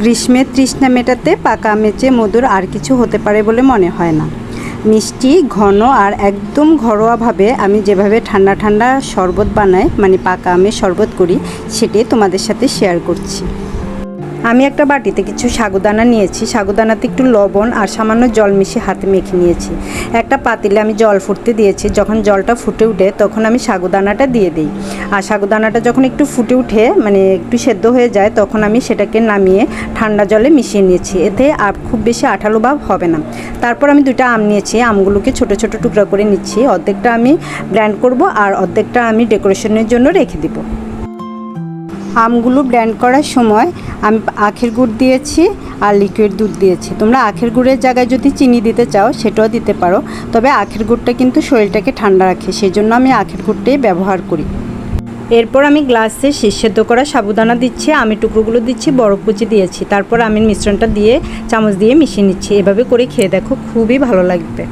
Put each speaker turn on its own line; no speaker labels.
গ্রীষ্মের তৃষ্ণা মেটাতে পাকা আমের চেয়ে মধুর আর কিছু হতে পারে বলে মনে হয় না। মিষ্টি, ঘন আর একদম ঘরোয়াভাবে আমি যেভাবে ঠান্ডা ঠান্ডা শরবত বানাই মানে পাকা আমের শরবত করি, সেটি তোমাদের সাথে শেয়ার করছি। আমি একটা বাটিতে কিছু সাগুদানা নিয়েছি। সাগুদানাতে একটু লবণ আর সামান্য জল মিশিয়ে হাতে মেখে নিয়েছি। একটা পাতিলে আমি জল ফুটতে দিয়েছি। যখন জলটা ফুটে উঠে তখন আমি সাগুদানাটা দিয়ে দিই। আর সাগুদানাটা যখন একটু ফুটে উঠে মানে একটু সেদ্ধ হয়ে যায়, তখন আমি সেটাকে নামিয়ে ঠান্ডা জলে মিশিয়ে নিয়েছি। এতে আর খুব বেশি আঠালো ভাব হবে না। তারপর আমি দুটো আম নিয়েছি। আমগুলোকে ছোট ছোট টুকরা করে নিচ্ছি। অর্ধেকটা আমি ব্র্যান্ড করব আর অর্ধেকটা আমি ডেকোরেশনের জন্য রেখে দিব। আমগুলো ব্লেন্ড করার সময় আমি আখের গুড় দিয়েছি আর লিকুইড দুধ দিয়েছি। তোমরা আখের গুড়ের জায়গায় যদি চিনি দিতে চাও, সেটাও দিতে পারো। তবে আখের গুড়টা কিন্তু শরীরটাকে ঠান্ডা রাখে সেই জন্য আমি আখের গুড়টাই ব্যবহার করি। এরপর আমি গ্লাসে শীষ সেদ্ধ করা সাবুদানা দিচ্ছি, আমি টুকরোগুলো দিচ্ছি, বরফ কুচি দিয়েছি। তারপর আমি মিশ্রণটা দিয়ে চামচ দিয়ে মিশিয়ে নিচ্ছি। এভাবে করে খেয়ে দেখো, খুবই ভালো লাগবে।